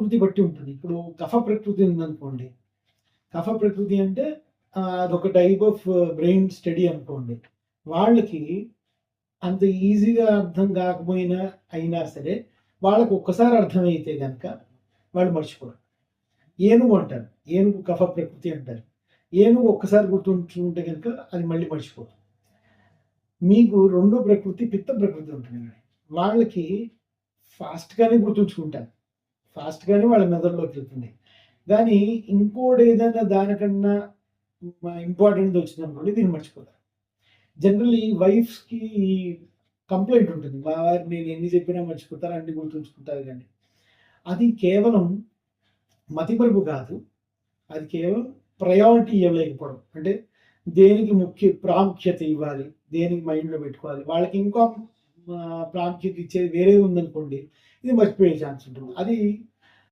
ప్రకృతి బట్టి ఉంటుంది. ఇప్పుడు కఫ ప్రకృతి ఉందనుకోండి. కఫ ప్రకృతి అంటే అదొక టైప్ ఆఫ్ బ్రెయిన్ స్టడీ అనుకోండి. వాళ్ళకి అంత ఈజీగా అర్థం కాకపోయినా అయినా సరే వాళ్ళకు ఒక్కసారి అర్థమైతే కనుక వాళ్ళు మర్చిపోరు. ఏనుగు అంటారు. ఏనుగు కఫ ప్రకృతి అంటారు. ఏనుగు ఒక్కసారి గుర్తుంచుకుంటే కనుక అది మళ్ళీ మర్చిపోరు. మీకు రెండో ప్రకృతి పిత్త ప్రకృతి ఉంటుంది. వాళ్ళకి ఫాస్ట్గానే గుర్తుంచుకుంటారు. ఫాస్ట్గానే వాళ్ళ మెదడులోకి వెళ్తున్నాయి కానీ ఇంకోటి ఏదైనా దానికన్నా ఇంపార్టెంట్ వచ్చింది అనుకోండి దీన్ని మర్చిపోతారు. జనరల్లీ వైఫ్స్కి కంప్లైంట్ ఉంటుంది. మా వారు నేను ఎన్ని చెప్పినా మర్చిపోతారు అన్ని గుర్తుంచుకుంటారు కానీ. అది కేవలం మతిపరుపు కాదు. అది కేవలం ప్రయారిటీ ఇవ్వలేకపోవడం. అంటే దేనికి ముఖ్య ప్రాముఖ్యత ఇవ్వాలి దేనికి మైండ్లో పెట్టుకోవాలి వాళ్ళకి ఇంకో ప్రాముఖ్యత ఇచ్చేది వేరేది ఉందనుకోండి ఇది మర్చిపోయే ఛాన్స్ ఉంటుంది. అది